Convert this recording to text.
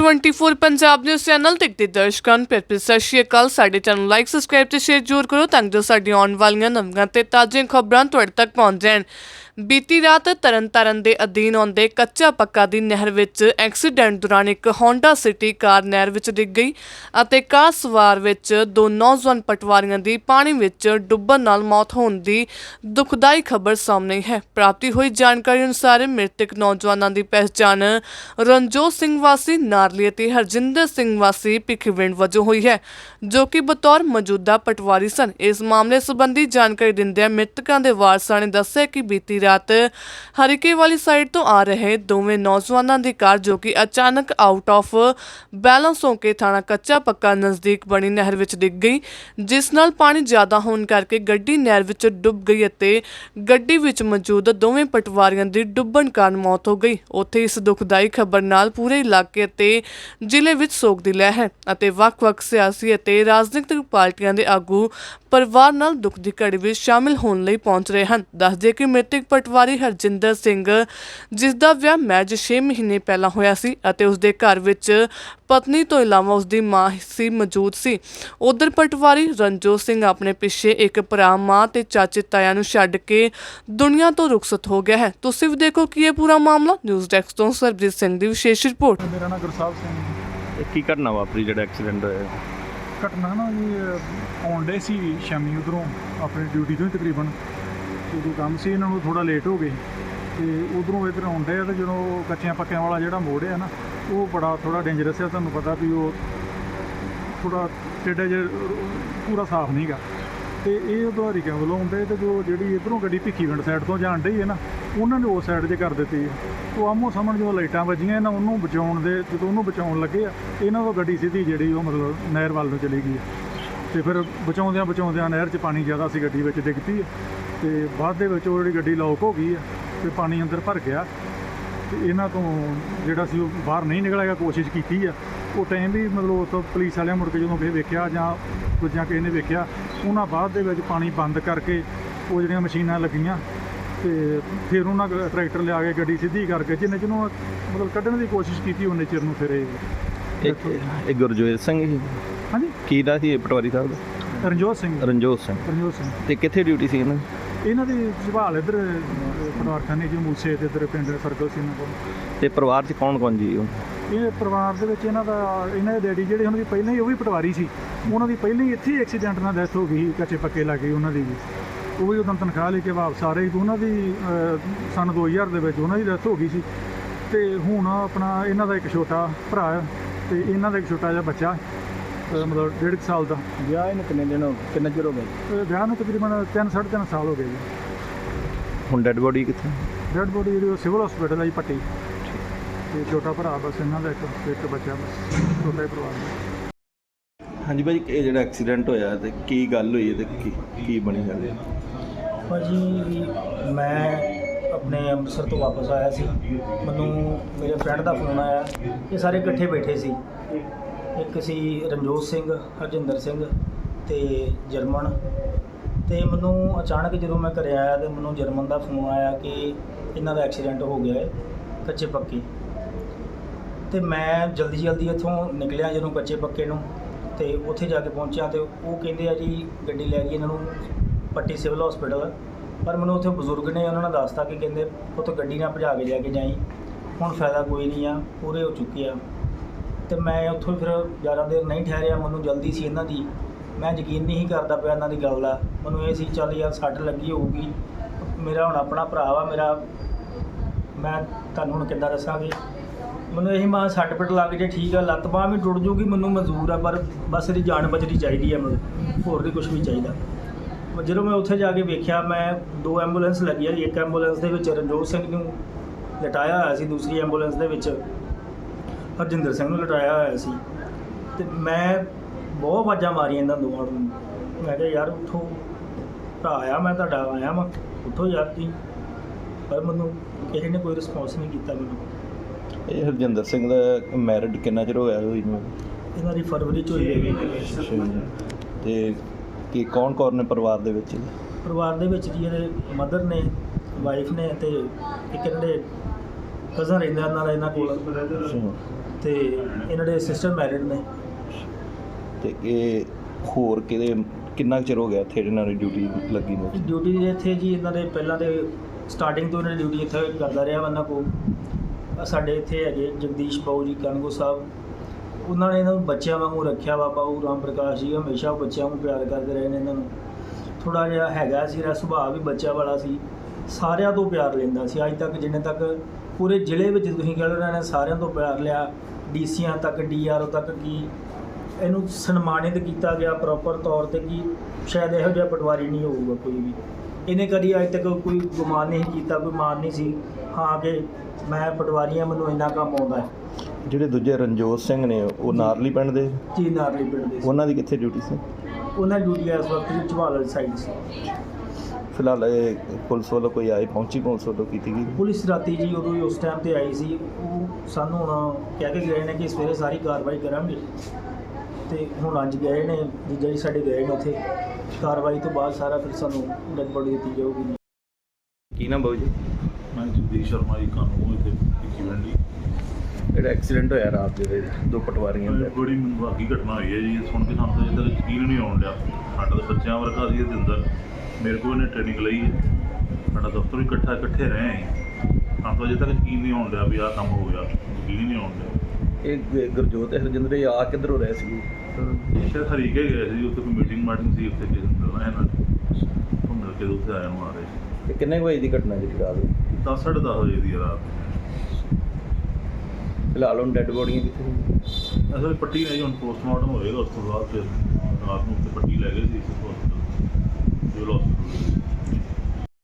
24 Punjab news channel ਦੇਖਦੇ ਦਰਸ਼ਕਾਂ ਨੂੰ ਪਿਆਰ ਭਰੀ ਸਤਿ ਸ਼੍ਰੀ ਅਕਾਲ। ਸਾਡੇ ਚੈਨਲ ਲਾਈਕ ਸਬਸਕ੍ਰਾਈਬ ਤੇ ਸ਼ੇਅਰ ਜ਼ਰੂਰ ਕਰੋ ਤਾਂ ਜੋ ਸਾਡੀਆਂ ਆਉਣ ਵਾਲੀਆਂ ਨਵੀਆਂ ਤੇ ਤਾਜ਼ੀਆਂ ਖਬਰਾਂ ਤੁਹਾਡੇ ਤੱਕ ਪਹੁੰਚ ਜਾਣ। ਬੀਤੀ ਰਾਤ ਤਰਨਤਾਰਨ ਦੇ ਅਧੀਨ ਆਉਂਦੇ ਕੱਚਾ ਪੱਕਾ ਦੀ ਨਹਿਰ ਵਿੱਚ ਐਕਸੀਡੈਂਟ ਦੌਰਾਨ ਇੱਕ ਹੋਂਡਾ ਸਿਟੀ ਕਾਰ ਨਹਿਰ ਵਿੱਚ ਡਿੱਗ ਗਈ ਅਤੇ ਕਾਰ ਸਵਾਰ ਵਿੱਚ ਦੋ ਨੌਜਵਾਨ ਪਟਵਾਰੀਆਂ ਦੀ ਪਾਣੀ ਵਿੱਚ ਡੁੱਬਣ ਨਾਲ ਮੌਤ ਹੋਣ ਦੀ ਦੁਖਦਾਈ ਖਬਰ ਸਾਹਮਣੇ ਹੈ। ਪ੍ਰਾਪਤੀ ਹੋਈ ਜਾਣਕਾਰੀ ਅਨੁਸਾਰ ਮ੍ਰਿਤਕ ਨੌਜਵਾਨਾਂ ਦੀ ਪਹਿਚਾਣ ਰਣਜੋਤ ਸਿੰਘ ਵਾਸੀ ਨਾਰਲੀ ਅਤੇ ਹਰਜਿੰਦਰ ਸਿੰਘ ਵਾਸੀ ਭਿੱਖੀਵਿੰਡ ਵਜੋਂ ਹੋਈ ਹੈ, ਜੋ ਕਿ ਬਤੌਰ ਮੌਜੂਦਾ ਪਟਵਾਰੀ ਸਨ। ਇਸ ਮਾਮਲੇ ਸੰਬੰਧੀ ਜਾਣਕਾਰੀ ਦਿੰਦਿਆਂ ਮ੍ਰਿਤਕਾਂ ਦੇ ਵਾਰਸਾਂ ਨੇ ਦੱਸਿਆ ਕਿ ਬੀਤੀ ਰਾਤ ਹਰੀਕੇ ਵਾਲੀ ਸਾਈਡ ਤੋਂ ਆ ਰਹੇ ਦੋਵੇਂ ਨੌਜਵਾਨਾਂ ਦੀ ਕਾਰ, ਜੋ ਕਿ ਅਚਾਨਕ ਆਊਟ ਆਫ ਬੈਲੈਂਸ ਹੋ ਕੇ ਥਾਣਾ ਕੱਚਾ ਪੱਕਾ ਨਜ਼ਦੀਕ ਬਣੀ ਨਹਿਰ ਵਿੱਚ ਡਿੱਗ ਗਈ, ਜਿਸ ਨਾਲ ਪਾਣੀ ਜ਼ਿਆਦਾ ਹੋਣ ਕਰਕੇ ਗੱਡੀ ਨਹਿਰ ਵਿੱਚ ਡੁੱਬ ਗਈ ਅਤੇ ਗੱਡੀ ਵਿੱਚ ਮੌਜੂਦ ਦੋਵੇਂ ਪਟਵਾਰੀਆਂ ਦੀ ਡੁੱਬਣ ਕਾਰਨ ਮੌਤ ਹੋ ਗਈ। ਉੱਥੇ ਇਸ ਦੁਖਦਾਈ ਖਬਰ ਨਾਲ ਪੂਰੇ ਇਲਾਕੇ ਅਤੇ ਜ਼ਿਲ੍ਹੇ ਵਿੱਚ ਸੋਗ ਦੀ ਲਹਿਰ ਹੈ ਅਤੇ ਵੱਖ-ਵੱਖ ਸਿਆਸੀ ਅਤੇ ਰਾਜਨੀਤਿਕ ਪਾਰਟੀਆਂ ਦੇ ਆਗੂ ਪਰਿਵਾਰ ਨਾਲ ਦੁੱਖ ਦੀ ਘੜੀ ਵਿੱਚ ਸ਼ਾਮਿਲ ਹੋਣ ਲਈ ਪਹੁੰਚ ਰਹੇ ਹਨ। ਦੱਸਦੇ ਕਿ ਮ੍ਰਿਤਕ ਪਟਵਾਰੀ ਹਰਜਿੰਦਰ ਸਿੰਘ, ਜਿਸ ਦਾ ਵਿਆਹ ਮੈਜ 6 ਮਹੀਨੇ ਪਹਿਲਾਂ ਹੋਇਆ ਸੀ ਅਤੇ ਉਸ ਦੇ ਘਰ ਵਿੱਚ ਪਤਨੀ ਤੋਂ ਇਲਾਵਾ ਉਸ ਦੀ ਮਾਂ ਸੀ ਮੌਜੂਦ ਸੀ। ਉਧਰ ਪਟਵਾਰੀ ਰਣਜੋਤ ਸਿੰਘ ਆਪਣੇ ਪਿੱਛੇ ਇੱਕ ਭਰਾ, ਮਾਂ ਤੇ ਚਾਚੇ ਤਾਇਆ ਨੂੰ ਛੱਡ ਕੇ ਦੁਨੀਆ ਤੋਂ ਰੁਖਸਤ ਹੋ ਗਿਆ ਹੈ। ਤੁਸੀਂ ਵੀ ਦੇਖੋ ਕਿ ਇਹ ਪੂਰਾ ਮਾਮਲਾ। ਨਿਊਜ਼ ਡੈਸਕ ਤੋਂ ਸਰਬਜੀਤ ਸਿੰਘ ਦੀ ਵਿਸ਼ੇਸ਼ ਰਿਪੋਰਟ। ਮੇਰਾ ਨਾਮ ਗੁਰਸਾਹਿਬ ਸਿੰਘ। ਇਹ ਕੀ ਘਟਨਾ ਵਾਪਰੀ ਜਿਹੜਾ ਐਕਸੀਡੈਂਟ ਹੋਇਆ? ਘਟਨਾ ਨਾ ਜੀ ਆਉਣ ਡੇ ਸੀ ਸ਼ਾਮੀ ਉਧਰੋਂ ਆਪਣੀ ਡਿਊਟੀ ਤੋਂ ਹੀ ਤਕਰੀਬਨ। ਜੋ ਕੰਮ ਸੀ ਇਹਨਾਂ ਨੂੰ ਥੋੜਾ ਲੇਟ ਹੋ ਗਏ। ਤੇ ਉਧਰੋਂ ਇੱਧਰ ਆਉਣ ਡੇ ਤੇ ਜਦੋਂ ਕੱਚਿਆਂ ਪੱਕਿਆਂ ਵਾਲਾ ਜਿਹੜਾ ਮੋੜ ਹੈ ਨਾ ਉਹ ਬੜਾ ਥੋੜਾ ਡੇਂਜਰਸ ਹੈ ਤੁਹਾਨੂੰ ਪਤਾ ਵੀ ਉਹ ਥੋੜਾ ਟੇਡਾ ਜਿਹਾ ਪੂਰਾ ਸਾਫ਼ ਨਹੀਂਗਾ ਤੇ ਇਹ ਉਧਾਰੀ ਕਿਉਂ ਵੱਲੋਂ ਆਉਂਦੇ ਤੇ ਜੋ ਜਿਹੜੀ ਇਧਰੋਂ ਗੱਡੀ ਭਿੱਖੀਵਿੰਡ ਸਾਈਡ ਤੋਂ ਜਾਣ ਡਈ ਹੈ ਨਾ ਉਹਨਾਂ ਨੇ ਉਸ ਸਾਈਡ 'ਤੇ ਕਰ ਦਿੱਤੀ ਹੈ। ਉਹ ਆਮੋ ਸਾਹਮਣੇ ਜਦੋਂ ਲਾਈਟਾਂ ਵੱਜੀਆਂ, ਇਹਨਾਂ ਉਹਨੂੰ ਬਚਾਉਣ ਦੇ, ਜਦੋਂ ਉਹਨੂੰ ਬਚਾਉਣ ਲੱਗੇ ਆ, ਇਹਨਾਂ ਤੋਂ ਗੱਡੀ ਸਿੱਧੀ ਜਿਹੜੀ ਉਹ ਮਤਲਬ ਨਹਿਰ ਵੱਲ ਨੂੰ ਚਲੀ ਗਈ ਹੈ। ਤੇ ਫਿਰ ਬਚਾਉਂਦਿਆਂ ਬਚਾਉਂਦਿਆਂ ਨਹਿਰ 'ਚ ਪਾਣੀ ਜ਼ਿਆਦਾ ਸੀ, ਗੱਡੀ ਵਿੱਚ ਡਿੱਗ ਹੈ। ਤੇ ਬਾਅਦ ਦੇ ਵਿੱਚ ਉਹ ਜਿਹੜੀ ਗੱਡੀ ਲੌਕ ਹੋ ਗਈ ਆ ਤੇ ਪਾਣੀ ਅੰਦਰ ਭਰ ਗਿਆ। ਤੇ ਇਹਨਾਂ ਤੋਂ ਜਿਹੜਾ ਸੀ ਉਹ ਬਾਹਰ ਨਹੀਂ ਨਿਕਲਿਆ ਕੋਸ਼ਿਸ਼ ਕੀਤੀ ਆ ਉਹ ਟਾਈਮ ਵੀ ਮਤਲਬ ਉਸ ਤੋਂ ਪੁਲਿਸ ਵਾਲਿਆਂ ਮੁੜ ਕੇ ਜਦੋਂ ਫਿਰ ਵੇਖਿਆ ਜਾਂ ਦੂਜਿਆਂ ਕਿਸੇ ਨੇ ਵੇਖਿਆ, ਉਹਨਾਂ ਬਾਅਦ ਦੇ ਵਿੱਚ ਪਾਣੀ ਬੰਦ ਕਰਕੇ ਉਹ ਜਿਹੜੀਆਂ ਮਸ਼ੀਨਾਂ ਲੱਗੀਆਂ ਤੇ ਫਿਰ ਉਹਨਾਂ ਟਰੈਕਟਰ ਲਿਆ ਕੇ ਗੱਡੀ ਸਿੱਧੀ ਕਰਕੇ ਜਿੰਨੇ ਜਿਹਨੂੰ ਮਤਲਬ ਕੱਢਣ ਦੀ ਕੋਸ਼ਿਸ਼ ਕੀਤੀ ਉਹਨੇ ਚਿਰ ਨੂੰ ਫਿਰ ਇਹ ਇੱਕ ਇਹ ਗੁਰਜੋਤ ਸਿੰਘ ਸੀ ਹਾਂਜੀ? ਕੀ ਦਾ ਸੀ ਇਹ ਪਟਵਾਰੀ ਸਾਹਿਬ ਦਾ? ਰਣਜੋਤ ਸਿੰਘ। ਰਣਜੋਤ ਸਿੰਘ। ਰਣਜੋਤ ਸਿੰਘ। ਤੇ ਕਿੱਥੇ ਡਿਊਟੀ ਸੀ ਇਹਨਾਂ ਦੀ? ਇਹਨਾਂ ਦੀ ਸੰਭਾਲ ਇੱਧਰ ਪਟਵਾਰਖਾਨੇ ਜੀ ਮੂਸੇ ਤੇ ਇੱਧਰ ਪਿੰਡ ਸਰਕਲ ਸੀ ਇਹਨਾਂ ਕੋਲ। ਤੇ ਪਰਿਵਾਰ 'ਚ ਕੌਣ ਕੌਣ ਜੀ? ਇਹ ਪਰਿਵਾਰ ਦੇ ਵਿੱਚ ਇਹਨਾਂ ਦਾ ਇਹਨਾਂ ਦੇ ਡੈਡੀ ਜਿਹੜੇ ਉਹਨਾਂ ਦੀ ਪਹਿਲਾਂ ਹੀ ਉਹ ਵੀ ਪਟਵਾਰੀ ਸੀ। ਉਹਨਾਂ ਦੀ ਪਹਿਲਾਂ ਹੀ ਇੱਥੇ ਐਕਸੀਡੈਂਟ ਨਾਲ ਡੈਥ ਹੋ ਗਈ ਕੱਚੇ ਪੱਕੇ ਲੱਗ ਗਈ ਉਹਨਾਂ ਦੀ ਵੀ। ਉਹ ਵੀ ਉਦੋਂ ਤਨਖਾਹ ਲੈ ਕੇ ਵਾਪਸ ਆ ਰਹੇ ਸੀ ਉਹਨਾਂ ਦੀ ਅਹ, ਸੰਨ 2000 ਦੇ ਵਿੱਚ ਉਹਨਾਂ ਦੀ ਡੈਥ ਹੋ ਗਈ ਸੀ। ਤੇ ਹੁਣ ਆਪਣਾ ਇਹਨਾਂ ਦਾ ਇੱਕ ਛੋਟਾ ਭਰਾ ਹੈ ਤੇ ਇਹਨਾਂ ਦਾ ਇੱਕ ਛੋਟਾ ਜਿਹਾ ਬੱਚਾ ਅਹ, ਮਤਲਬ ਡੇਢ ਕੁ ਸਾਲ ਦਾ। ਵਿਆਹ ਇਹਨੂੰ ਕਿੰਨੇ ਦਿਨ ਹੋ ਕਿੰਨਾ ਚਿਰ ਹੋ ਗਿਆ ਤੇ ਵਿਆਹ ਨੂੰ ਤਕਰੀਬਨ 3 3.5 ਸਾਲ ਹੋ ਗਏ ਜੀ। ਹੁਣ ਡੈੱਡ ਬੋਡੀ ਕਿੱਥੇ? ਡੈਡ ਬੋਡੀ ਜਿਹੜੀ ਉਹ ਸਿਵਲ ਹਸਪੀਟਲ ਹੈ ਜੀ ਪੱਟੀ। ਤੇ ਛੋਟਾ ਭਰਾ ਬਸ ਇਹਨਾਂ ਦਾ ਇੱਕ ਤੇ ਇੱਕ ਬੱਚਾ ਬਸ ਛੋਟਾ ਹੀ ਪਰਿਵਾਰ ਦਾ ਹਾਂਜੀ ਭਾਈ ਇਹ ਜਿਹੜਾ ਐਕਸੀਡੈਂਟ ਹੋਇਆ ਤੇ ਕੀ ਗੱਲ ਹੋਈ ਹੈ ਤੇ ਕੀ ਕੀ ਬਣੀ ਗੱਲ? ਭਾਜੀ ਮੈਂ ਆਪਣੇ ਅੰਮ੍ਰਿਤਸਰ ਤੋਂ ਵਾਪਸ ਆਇਆ ਸੀ। ਮੈਨੂੰ ਮੇਰੇ ਫਰੈਂਡ ਦਾ ਫੋਨ ਆਇਆ। ਇਹ ਸਾਰੇ ਇਕੱਠੇ ਬੈਠੇ ਸੀ। ਇੱਕ ਸੀ ਰਣਜੋਤ ਸਿੰਘ, ਹਰਜਿੰਦਰ ਸਿੰਘ ਤੇ ਜਰਮਨ। ਤੇ ਮੈਨੂੰ ਅਚਾਨਕ ਜਦੋਂ ਮੈਂ ਘਰੇ ਆਇਆ ਤੇ ਮੈਨੂੰ ਜਰਮਨ ਦਾ ਫੋਨ ਆਇਆ ਕਿ ਇਹਨਾਂ ਦਾ ਐਕਸੀਡੈਂਟ ਹੋ ਗਿਆ ਹੈ, ਕੱਚੇ ਪੱਕੇ। ਤੇ ਮੈਂ ਜਲਦੀ ਜਲਦੀ ਇੱਥੋਂ ਨਿਕਲਿਆ ਜਦੋਂ ਕੱਚੇ ਪੱਕੇ ਨੂੰ। ਤੇ ਉੱਥੇ ਜਾ ਕੇ ਪਹੁੰਚਿਆ ਤੇ ਉਹ ਕਹਿੰਦੇ ਆ ਜੀ, ਗੱਡੀ ਲੈ ਗਈ ਇਹਨਾਂ ਨੂੰ। Patti civil hospital. ਪਰ ਮੈਨੂੰ ਉੱਥੇ ਬਜ਼ੁਰਗ ਨੇ ਉਹਨਾਂ ਨੇ ਦੱਸਤਾ ਕਿ ਕਹਿੰਦੇ ਉੱਥੇ ਗੱਡੀ ਨਾਲ ਭਜਾ ਕੇ ਲੈ ਕੇ ਜਾਈ। ਹੁਣ ਫਾਇਦਾ ਕੋਈ ਨਹੀਂ ਆ, ਪੂਰੇ ਹੋ ਚੁੱਕੇ ਆ। ਤੇ ਮੈਂ ਉੱਥੋਂ ਫਿਰ ਜ਼ਿਆਦਾ ਦੇਰ ਨਹੀਂ ਠਹਿਰਿਆ, ਮੈਨੂੰ ਜਲਦੀ ਸੀ ਇਹਨਾਂ ਦੀ। ਮੈਂ ਯਕੀਨ ਨਹੀਂ ਕਰਦਾ ਪਿਆ ਇਹਨਾਂ ਦੀ ਗੱਲ ਦਾ। ਮੈਨੂੰ ਇਹ ਸੀ, ਚੱਲ ਯਾਰ, ਸੱਟ ਲੱਗੀ ਹੋਊਗੀ। ਮੇਰਾ ਹੁਣ ਆਪਣਾ ਭਰਾ ਵਾ, ਮੇਰਾ, ਮੈਂ ਤੁਹਾਨੂੰ ਹੁਣ ਕਿੱਦਾਂ ਦੱਸਾਂਗੀ? ਮੈਨੂੰ ਇਹੀ ਮਾਂ ਸੱਟ ਪਿੱਟ ਲੱਗ ਜੇ, ਠੀਕ ਆ, ਲੱਤ ਬਾਂਹ ਵੀ ਟੁੱਟ ਜੂਗੀ, ਮੈਨੂੰ ਮਨਜ਼ੂਰ ਆ, ਪਰ ਬਸ ਇਹਦੀ ਜਾਨ ਬਚਣੀ ਚਾਹੀਦੀ ਆ ਮੈਨੂੰ। ਹੋਰ ਨਹੀਂ ਕੁਝ ਵੀ ਚਾਹੀਦਾ। ਜਦੋਂ ਮੈਂ ਉੱਥੇ ਜਾ ਕੇ ਵੇਖਿਆ ਮੈਂ ਦੋ ਐਂਬੂਲੈਂਸ ਲੱਗੀਆਂ ਇੱਕ ਐਂਬੂਲੈਂਸ ਦੇ ਵਿੱਚ ਰਣਜੋਤ ਸਿੰਘ ਨੂੰ ਲਟਾਇਆ ਹੋਇਆ ਸੀ ਦੂਸਰੀ ਐਂਬੂਲੈਂਸ ਦੇ ਵਿੱਚ ਹਰਜਿੰਦਰ ਸਿੰਘ ਨੂੰ ਲਟਾਇਆ ਹੋਇਆ ਸੀ। ਤੇ ਮੈਂ ਬਹੁਤ ਆਵਾਜ਼ਾਂ ਮਾਰੀਆਂ ਇਹਨਾਂ ਦੋਵਾਂ ਨੂੰ। ਮੈਂ ਕਿਹਾ ਯਾਰ ਉੱਠੋ ਭਰਾ ਆ ਮੈਂ ਤੁਹਾਡਾ ਆਇਆ ਮੈਂ ਉੱਠੋ ਯਾਰ ਤੁਸੀਂ ਪਰ ਮੈਨੂੰ ਕਿਸੇ ਨੇ ਕੋਈ ਰਿਸਪੌਂਸ ਨਹੀਂ ਕੀਤਾ ਮੈਨੂੰ। ਇਹ ਹਰਜਿੰਦਰ ਸਿੰਘ ਦਾ ਮੈਰਿਡ ਕਿੰਨਾ ਚਿਰ ਹੋਇਆ ਹੋਈ ਨੂੰ ਇਹਨਾਂ ਦੀ ਫਰਵਰੀ ਚ ਹੋਈ ਜੀ। ਤੇ ਕੀ ਕੌਣ ਕੌਣ ਨੇ ਪਰਿਵਾਰ ਦੇ ਵਿੱਚ ਪਰਿਵਾਰ ਦੇ ਵਿੱਚ ਜੀ ਇਹਦੇ ਮਦਰ ਨੇ ਵਾਈਫ ਨੇ ਤੇ ਇੱਕ ਇਹਨਾਂ ਦੇ ਕਜ਼ਨ ਰਹਿੰਦਾ ਦਾ ਇਹਨਾਂ ਕੋਲ। ਤੇ ਇਹਨਾਂ ਦੇ ਸਿਸਟਰ ਮੈਰਿਡ ਨੇ। ਤੇ ਇਹ ਹੋਰ ਕਿਹਦੇ ਕਿੰਨਾ ਚਿਰ ਹੋ ਗਿਆ ਇੱਥੇ ਇਹਨਾਂ ਦੀ ਡਿਊਟੀ ਲੱਗੀ ਨੂੰ? ਡਿਊਟੀ ਇੱਥੇ ਜੀ ਇਹਨਾਂ ਦੇ ਪਹਿਲਾਂ ਦੇ ਸਟਾਰਟਿੰਗ ਤੋਂ ਇਹਨਾਂ ਦੀ ਡਿਊਟੀ ਇੱਥੇ ਕਰਦਾ ਰਿਹਾ ਇਹਨਾਂ ਕੋਲ। ਸਾਡੇ ਇੱਥੇ ਹੈਗੇ ਜਗਦੀਸ਼ ਬਾਊ ਜੀ ਕਨਗੋ ਸਾਹਿਬ ਉਹਨਾਂ ਨੇ ਇਹਨਾਂ ਨੂੰ ਬੱਚਿਆਂ ਵਾਂਗੂ ਰੱਖਿਆ ਵਾ ਬਾਊ ਰਾਮ ਪ੍ਰਕਾਸ਼ ਜੀ, ਹਮੇਸ਼ਾ ਬੱਚਿਆਂ ਨੂੰ ਪਿਆਰ ਕਰਦੇ ਰਹੇ ਨੇ ਇਹਨਾਂ ਨੂੰ। ਥੋੜਾ ਜਿਹਾ ਹੈਗਾ ਸੀ ਇਹਦਾ ਸੁਭਾਅ ਵੀ ਬੱਚਿਆਂ ਵਾਲਾ ਸੀ। ਸਾਰਿਆਂ ਤੋਂ ਪਿਆਰ ਲੈਂਦਾ ਸੀ। ਅੱਜ ਤੱਕ ਜਿੰਨੇ ਤੱਕ ਪੂਰੇ ਜ਼ਿਲ੍ਹੇ ਵਿੱਚ ਤੁਸੀਂ ਕਹਿ ਲਓ ਇਹਨਾਂ ਨੇ ਸਾਰਿਆਂ ਤੋਂ ਪਿਆਰ ਲਿਆ। ਡੀਸੀਆਂ ਤੱਕ, ਡੀਆਰਓ ਤੱਕ ਕੀ ਇਹਨੂੰ ਸਨਮਾਨਿਤ ਕੀਤਾ ਗਿਆ ਪ੍ਰੋਪਰ ਤੌਰ ਤੇ ਕਿ ਸ਼ਾਇਦ ਇਹੋ ਜਿਹਾ ਪਟਵਾਰੀ ਨਹੀਂ ਹੋਊਗਾ ਕੋਈ ਵੀ। ਇਹਨੇ ਕਦੀ ਅੱਜ ਤੱਕ ਕੋਈ ਗੁਮਾਨ ਨਹੀਂ ਕੀਤਾ, ਕੋਈ ਮਾਨ ਨਹੀਂ ਸੀ। ਹਾਂ ਕਿ ਮੈਂ ਪਟਵਾਰੀਆਂ ਮੈਨੂੰ ਇੰਨਾ ਕੰਮ ਆਉਂਦਾ ਜਿਹੜੇ ਦੂਜੇ ਰਣਜੋਤ ਸਿੰਘ ਨੇ ਉਹ ਨਾਰਲੀ ਪਿੰਡ ਦੇ? ਜੀ ਨਾਰਲੀ ਪਿੰਡ ਦੇ ਸੀ। ਉਹਨਾਂ ਦੀ ਕਿੱਥੇ ਡਿਊਟੀ ਸੀ? ਉਹਨਾਂ ਦੀ ਡਿਊਟੀ ਇਸ ਵਕਤ ਜੀ ਝਵਾਲ ਸਾਈਡ ਸੀ। ਫਿਲਹਾਲ ਇਹ ਪੁਲਿਸ ਵੱਲੋਂ ਕੋਈ ਆਏ ਪਹੁੰਚੀ ਪੁਲਿਸ ਵੱਲੋਂ ਕੀਤੀ ਗਈ? ਪੁਲਿਸ ਰਾਤੀ ਜੀ ਉਦੋਂ ਹੀ ਉਸ ਟਾਈਮ ਤੇ ਆਈ ਸੀ। ਉਹ ਸਾਨੂੰ ਹੁਣ ਕਹਿ ਕੇ ਗਏ ਨੇ ਕਿ ਸਵੇਰੇ ਸਾਰੀ ਕਾਰਵਾਈ ਕਰਾਂਗੇ। ਤੇ ਹੁਣ ਅੱਜ ਗਏ ਨੇ ਜੀ ਸਾਡੇ ਗਏ ਨੇ ਉੱਥੇ। ਕਾਰਵਾਈ ਤੋਂ ਬਾਅਦ ਸਾਰਾ ਫਿਰ ਸਾਨੂੰ ਡੈਡ ਬੋਡੀ ਦਿੱਤੀ ਜਾਊਗੀ। ਕੀ ਨਾਮ ਬਾਊ ਜੀ? ਮੈਂ ਜਗਦੀਸ਼ ਸ਼ਰਮਾ ਜੀ ਕਾਨੂੰਨ ਇੱਥੇ ਭਿੱਖੀ ਵੰਡੀ ਜਿਹੜਾ ਐਕਸੀਡੈਂਟ ਹੋਇਆ ਰਾਤ ਦੇ ਵੇਲੇ ਦੋ ਪਟਵਾਰੀਆਂ ਦਾ ਬੜੀ ਮੰਦਭਾਗੀ ਘਟਨਾ ਹੋਈ ਹੈ ਜੀ। ਇਹ ਸੁਣ ਕੇ ਸਾਨੂੰ ਤਾਂ ਇੱਧਰ ਯਕੀਨ ਨਹੀਂ ਆਉਣ ਡਿਆ। ਸਾਡਾ ਤਾਂ ਬੱਚਿਆਂ ਵਰਗਾ ਸੀ ਇਹਦੇ ਅੰਦਰ। ਮੇਰੇ ਕੋਲ ਇਹਨੇ ਟ੍ਰੇਨਿੰਗ ਲਈ ਹੈ। ਸਾਡਾ ਦਫ਼ਤਰ ਵੀ ਇਕੱਠਾ ਇਕੱਠੇ ਰਹੇ ਹਾਂ ਸਾਨੂੰ ਤਾਂ ਅਜੇ ਤੱਕ ਯਕੀਨ ਨਹੀਂ ਆਉਣ ਡਿਆ ਵੀ ਆਹ ਕੰਮ ਹੋ ਗਿਆ। ਯਕੀਨ ਨਹੀਂ ਆਉਣ ਡਿਆ। ਇਹ ਗੁਰਜੋਤ ਹਰਜਿੰਦਰ ਇਹ ਆ ਕਿੱਧਰੋਂ ਰਹੇ ਸੀ ਸ਼ਾਇਦ ਹਰੀਕੇ ਗਏ ਸੀ। ਉੱਥੇ ਕੋਈ ਮੀਟਿੰਗ ਮਾਟਿੰਗ ਸੀ ਉੱਥੇ ਕਿਸੇ ਨੂੰ ਮਿਲਣਾ ਇਹਨਾਂ ਨੇ ਮਿਲ ਕੇ ਉੱਥੇ ਆਏ ਨੂੰ ਆ ਰਹੇ ਸੀ। ਇਹ ਕਿੰਨੇ ਵਜੇ ਦੀ ਘਟਨਾ ਜਿਹੜੀ ਰਾਤ ਨੂੰ? ਦਸ ਸਾਢੇ ਦਸ ਵਜੇ ਦੀ ਰਾਤ। ਫਿਲਹਾਲ ਹੁਣ ਡੈੱਡ ਬੋਡੀਆਂ ਕਿੱਥੇ ਨੇ ਅਸਲ ਪੱਟੀ ਨਹੀਂ ਹੁਣ ਪੋਸਟਮਾਰਟਮ ਹੋਏਗਾ ਉਸ ਤੋਂ ਬਾਅਦ ਫਿਰ ਰਾਤ ਨੂੰ ਉੱਥੇ ਪੱਟੀ ਲੈ ਗਏ ਸੀ ਹਸਪਤਾਲ ਸਿਵਲ ਹਸਪਤਾਲ